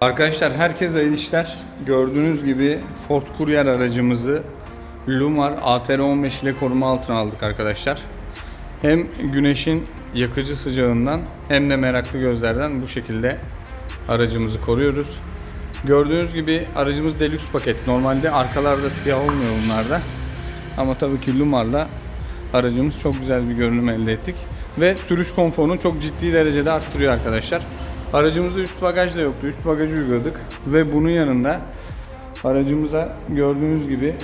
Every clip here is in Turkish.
Arkadaşlar herkese iyi işler. Gördüğünüz gibi Ford Courier aracımızı Lumar ATR-15 ile koruma altına aldık arkadaşlar. Hem güneşin yakıcı sıcağından hem de meraklı gözlerden bu şekilde aracımızı koruyoruz. Gördüğünüz gibi aracımız deluxe paket. Normalde arkalarda siyah olmuyor bunlarda. Ama tabii ki Lumar'la aracımız çok güzel bir görünüm elde ettik. Ve sürüş konforunu çok ciddi derecede arttırıyor arkadaşlar. Aracımızda üst bagaj da yoktu. Üst bagajı uyguladık. Ve bunun yanında aracımıza gördüğünüz gibi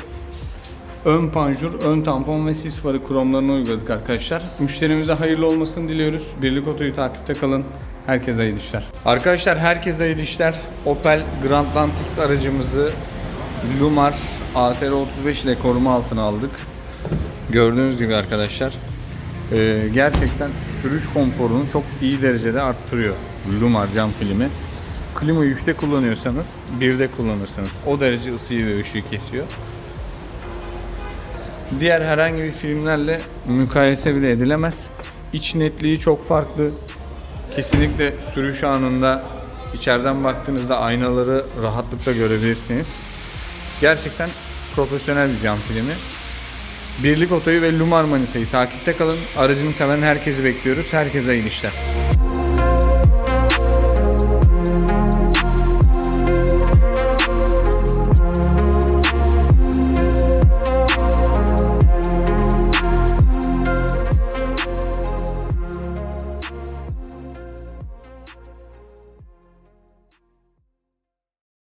ön panjur, ön tampon ve sis farı kromlarını uyguladık arkadaşlar. Müşterimize hayırlı olmasını diliyoruz. Birlik Oto'yu takipte kalın. Herkese hayırlı işler. Arkadaşlar herkese hayırlı işler. Opel Grandland X aracımızı Lumar ATR35 ile koruma altına aldık. Gördüğünüz gibi arkadaşlar e, gerçekten sürüş konforunu çok iyi derecede arttırıyor Lumar cam filmi. Klimayı 3'te kullanıyorsanız 1'de kullanırsanız o derece ısıyı ve ışığı kesiyor. Diğer herhangi bir filmlerle mukayese bile edilemez. İç netliği çok farklı. Kesinlikle sürüş anında içeriden baktığınızda aynaları rahatlıkla görebilirsiniz. Gerçekten profesyonel bir cam filmi. Birlik Oto'yu ve Lumar Manisa'yı takipte kalın. Aracını seven herkesi bekliyoruz. Herkese iyi işler.